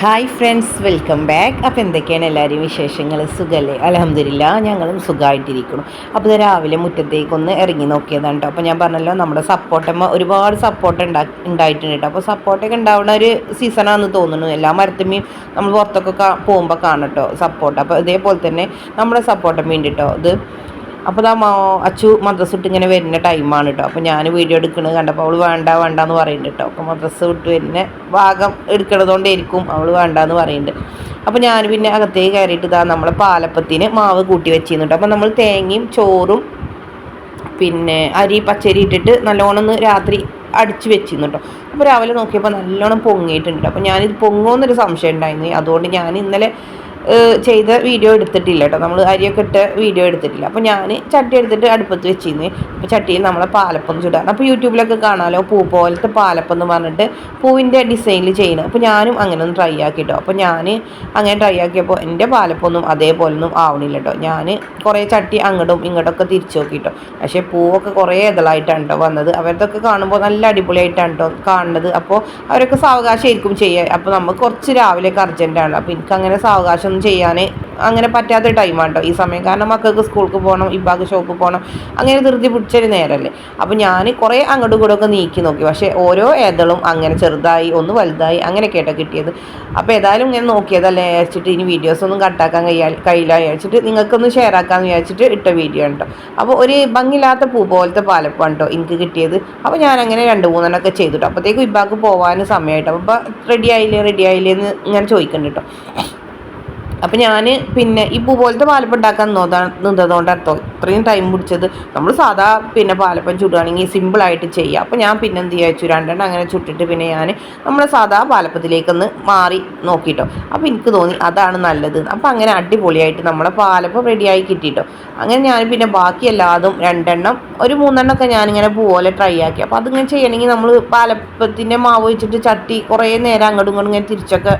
Hi friends welcome back അപ്പോൾ എന്തൊക്കെയാണ് എല്ലാവരും വിശേഷങ്ങൾ സുഖമല്ലേ അലഹമില്ല ഞങ്ങളും സുഖമായിട്ടിരിക്കുന്നു അപ്പോൾ രാവിലെ മുറ്റത്തേക്കൊന്ന് ഇറങ്ങി നോക്കിയതാണ് കേട്ടോ അപ്പോൾ ഞാൻ പറഞ്ഞല്ലോ നമ്മുടെ സപ്പോർട്ടമ്മ ഒരുപാട് സപ്പോർട്ട് ഉണ്ടാ ഉണ്ടായിട്ടുണ്ട് കേട്ടോ അപ്പോൾ സപ്പോർട്ടൊക്കെ ഉണ്ടാവുന്ന ഒരു സീസണാണെന്ന് തോന്നുന്നു. എല്ലാ മരത്തുമ്മയും നമ്മൾ പുറത്തൊക്കെ പോകുമ്പോൾ കാണട്ടോ സപ്പോർട്ട് അപ്പോൾ ഇതേപോലെ തന്നെ നമ്മുടെ സപ്പോർട്ടമ്മ ഉണ്ട് കേട്ടോ ഇത് അപ്പോൾ ആ അച്ചു മദ്രസ വിട്ട് ഇങ്ങനെ വരുന്ന ടൈമാണ് കേട്ടോ അപ്പോൾ ഞാൻ വീഡിയോ എടുക്കണത് കണ്ടപ്പോൾ അവൾ വേണ്ട വേണ്ട എന്ന് പറയുന്നുണ്ട് കേട്ടോ അപ്പോൾ മദ്രസ വിട്ട് വരുന്ന ഭാഗം എടുക്കണതുകൊണ്ടായിരിക്കും അവൾ വേണ്ട എന്ന് പറയുന്നുണ്ട് അപ്പോൾ ഞാൻ പിന്നെ അകത്തേക്ക് കയറിയിട്ട് ഇതാ നമ്മളെ പാലപ്പത്തിന് മാവ് കൂട്ടി വെച്ചിരുന്നു കേട്ടോ അപ്പോൾ നമ്മൾ തേങ്ങയും ചോറും പിന്നെ അരി പച്ചരി ഇട്ടിട്ട് നല്ലോണം രാത്രി അടിച്ച് വെച്ചിരുന്നു കേട്ടോ അപ്പോൾ രാവിലെ നോക്കിയപ്പോൾ നല്ലോണം പൊങ്ങിയിട്ടുണ്ട് അപ്പോൾ ഞാനിത് പൊങ്ങുമെന്നൊരു സംശയം ഉണ്ടായിരുന്നു. അതുകൊണ്ട് ഞാൻ ഇന്നലെ ചെയ്ത വീഡിയോ എടുത്തിട്ടില്ല കേട്ടോ. നമ്മൾ അരിയൊക്കെ ഇട്ട വീഡിയോ എടുത്തിട്ടില്ല. അപ്പോൾ ഞാൻ ചട്ടി എടുത്തിട്ട് അടുപ്പത്ത് വെച്ചിരുന്നു. അപ്പോൾ ചട്ടിയിൽ നമ്മളെ പാലപ്പം ചുടാണ് അപ്പോൾ യൂട്യൂബിലൊക്കെ കാണാമല്ലോ പൂ പോലത്തെ പാലപ്പം എന്ന് പറഞ്ഞിട്ട് പൂവിന്റെ ഡിസൈനിൽ ചെയ്യണം. അപ്പോൾ ഞാനും അങ്ങനെ ഒന്ന് ട്രൈ ആക്കി കേട്ടോ അപ്പോൾ ഞാൻ അങ്ങനെ ട്രൈ ആക്കിയപ്പോൾ എന്റെ പാലപ്പൊന്നും അതേപോലൊന്നും ആവണില്ല കേട്ടോ ഞാൻ കുറേ ചട്ടി അങ്ങോട്ടും ഇങ്ങോട്ടൊക്കെ തിരിച്ചു നോക്കി കേട്ടോ പക്ഷേ പൂവൊക്കെ കുറേ ഇതളായിട്ടാണ് കേട്ടോ വന്നത്. അവരതൊക്കെ കാണുമ്പോൾ നല്ല അടിപൊളിയായിട്ടാണ് കേട്ടോ കാണുന്നത്. അപ്പോൾ അവരൊക്കെ സാവകാശമായിരിക്കും ചെയ്യുക അപ്പോൾ നമുക്ക് കുറച്ച് രാവിലെയൊക്കെ അർജന്റാണ് അപ്പോൾ എനിക്ക് അങ്ങനെ സാവകാശം ഒന്നും ചെയ്യാൻ അങ്ങനെ പറ്റാത്ത ടൈമാണ് കേട്ടോ ഈ സമയം കാരണം മക്കൾക്ക് സ്കൂൾക്ക് പോകണം ഇബാക്ക് ഷോപ്പ് പോകണം അങ്ങനെ ധൃതി പിടിച്ചൊരു നേരമല്ലേ അപ്പോൾ ഞാൻ കുറേ അങ്ങോട്ടും ഇങ്ങോട്ടും ഒക്കെ നീക്കി നോക്കി. പക്ഷേ ഓരോ ഏതളും അങ്ങനെ ചെറുതായി ഒന്ന് വലുതായി അങ്ങനെ കേട്ടോ കിട്ടിയത്. അപ്പോൾ ഏതായാലും ഇങ്ങനെ നോക്കിയതല്ലേ വിചാരിച്ചിട്ട് ഇനി വീഡിയോസ് ഒന്നും കട്ടാക്കാൻ കഴിയാ കഴിയില്ല വിചാരിച്ചിട്ട് നിങ്ങൾക്കൊന്ന് ഷെയർ ആക്കാമെന്ന് വിചാരിച്ചിട്ട് ഇട്ട വീഡിയോ ഉണ്ടോ അപ്പോൾ ഒരു ഭംഗിയില്ലാത്ത പൂ പോലത്തെ പാലപ്പാണ് കേട്ടോ എനിക്ക് കിട്ടിയത്. അപ്പോൾ ഞാൻ അങ്ങനെ രണ്ട് മൂന്നെണ്ണമൊക്കെ ചെയ്തിട്ടോ അപ്പോഴത്തേക്കും ഇബാക്ക് പോകാൻ സമയമായിട്ടോ അപ്പോൾ റെഡി ആയില്ലേ റെഡി ആയില്ലേ എന്ന് ഞാൻ ചോദിക്കുന്നുണ്ട് കേട്ടോ അപ്പം ഞാൻ പിന്നെ ഈ പൂ പോലത്തെ പാലപ്പം ഉണ്ടാക്കാൻ നോതാ നിന്നതുകൊണ്ട് അർത്ഥം ഇത്രയും ടൈം പിടിച്ചത്. നമ്മൾ സാധാ പിന്നെ പാലപ്പം ചുടുകയാണെങ്കിൽ സിമ്പിളായിട്ട് ചെയ്യാം. അപ്പം ഞാൻ പിന്നെ എന്ത് ചെയ്യാച്ചു രണ്ടെണ്ണം അങ്ങനെ ചുട്ടിട്ട് പിന്നെ ഞാൻ നമ്മുടെ സാധാ പാലപ്പത്തിലേക്കൊന്ന് മാറി നോക്കിയിട്ടോ അപ്പോൾ എനിക്ക് തോന്നി അതാണ് നല്ലത്. അപ്പം അങ്ങനെ അടിപൊളിയായിട്ട് നമ്മളെ പാലപ്പം റെഡിയായി കിട്ടിയിട്ടോ അങ്ങനെ ഞാൻ പിന്നെ ബാക്കി എല്ലാതും രണ്ടെണ്ണം ഒരു മൂന്നെണ്ണമൊക്കെ ഞാനിങ്ങനെ പോലെ ട്രൈ ആക്കി. അപ്പോൾ അതിങ്ങനെ ചെയ്യണമെങ്കിൽ നമ്മൾ പാലപ്പത്തിന്റെ മാവ് വെച്ചിട്ട് ചട്ടി കുറേ നേരം അങ്ങോട്ടും ഇങ്ങോട്ടും ഇങ്ങനെ തിരിച്ചൊക്കെ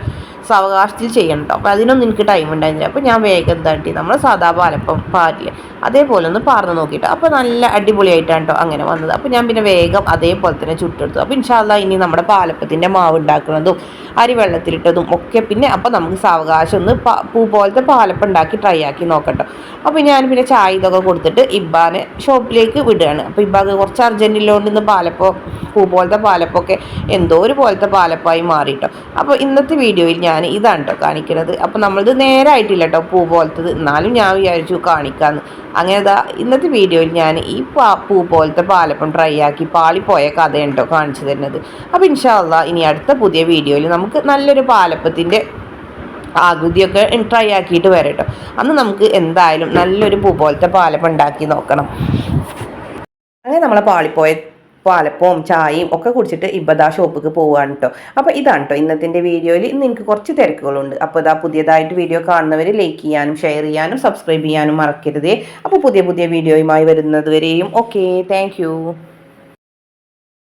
സാവകാശത്തിൽ ചെയ്യണം കേട്ടോ അപ്പോൾ അതിനൊന്നും എനിക്ക് ടൈം ഉണ്ടായിരുന്നില്ല അപ്പോൾ ഞാൻ വേഗം തട്ടി നമ്മൾ സാധാ പാലപ്പം പാരില്ലേ അതേപോലെ ഒന്ന് പാർന്ന് നോക്കിയിട്ട് അപ്പോൾ നല്ല അടിപൊളിയായിട്ടാണ് കേട്ടോ അങ്ങനെ വന്നത്. അപ്പോൾ ഞാൻ പിന്നെ വേഗം അതേപോലെ തന്നെ ചുട്ടെടുത്തു. അപ്പോൾ ഇൻഷാല്ല ഇനി നമ്മുടെ പാലപ്പത്തിന്റെ മാവ് ഉണ്ടാക്കുന്നതും അരി വെള്ളത്തിലിട്ടതും ഒക്കെ പിന്നെ അപ്പോൾ നമുക്ക് സാവകാശം ഒന്ന് പൂ പോലത്തെ പാലപ്പം ഉണ്ടാക്കി ട്രൈ ആക്കി നോക്കട്ടോ. അപ്പോൾ ഞാൻ പിന്നെ ചായ ഇതൊക്കെ കൊടുത്തിട്ട് ഇബ്ബാനെ ഷോപ്പിലേക്ക് വിടുകയാണ്. അപ്പോൾ ഇബ്ബാക്ക് കുറച്ച് അർജന്റില്ലോണ്ട് ഇന്ന് പാലപ്പം പൂ പോലത്തെ പാലപ്പൊക്കെ എന്തോ ഒരു പോലത്തെ പാലപ്പായി മാറിയിട്ടോ അപ്പോൾ ഇന്നത്തെ വീഡിയോയിൽ ഞാൻ ഇതാണ് കേട്ടോ കാണിക്കുന്നത് അപ്പോൾ നമ്മളിത് നേരായിട്ടില്ല കേട്ടോ പൂ പോലത്തത്. എന്നാലും ഞാൻ വിചാരിച്ചു കാണിക്കാമെന്ന് അങ്ങനെ ദാ ഇന്നത്തെ വീഡിയോയിൽ ഞാൻ ഈ പാ പൂ പോലത്തെ പാലപ്പം ട്രൈ ആക്കി പാളിപ്പോയ കഥയാണ് കേട്ടോ കാണിച്ചു തരുന്നത്. അപ്പോൾ ഇൻഷാല്ല ഇനി അടുത്ത പുതിയ വീഡിയോയിൽ നമുക്ക് നല്ലൊരു പാലപ്പത്തിന്റെ ആകൃതിയൊക്കെ ട്രൈ ആക്കിയിട്ട് വരാം കേട്ടോ അന്ന് നമുക്ക് എന്തായാലും നല്ലൊരു പൂ പോലത്തെ പാലപ്പം ഉണ്ടാക്കി നോക്കണം. അങ്ങനെ നമ്മളെ പാളിപ്പോയ പാലപ്പവും ചായയും ഒക്കെ കുടിച്ചിട്ട് ഇബദാ ഷോപ്പിക്ക് പോവുകയാണ് കേട്ടോ അപ്പോൾ ഇതാണ് കേട്ടോ ഇന്നത്തെ വീഡിയോയിൽ. ഇന്ന് എനിക്ക് കുറച്ച് തിരക്കുകളുണ്ട്. അപ്പോൾ ഇതാ പുതിയതായിട്ട് വീഡിയോ കാണുന്നവർ ലൈക്ക് ചെയ്യാനും ഷെയർ ചെയ്യാനും സബ്സ്ക്രൈബ് ചെയ്യാനും മറക്കരുതേ. അപ്പോൾ പുതിയ പുതിയ വീഡിയോയുമായി വരുന്നത് വരെയും. Okay thank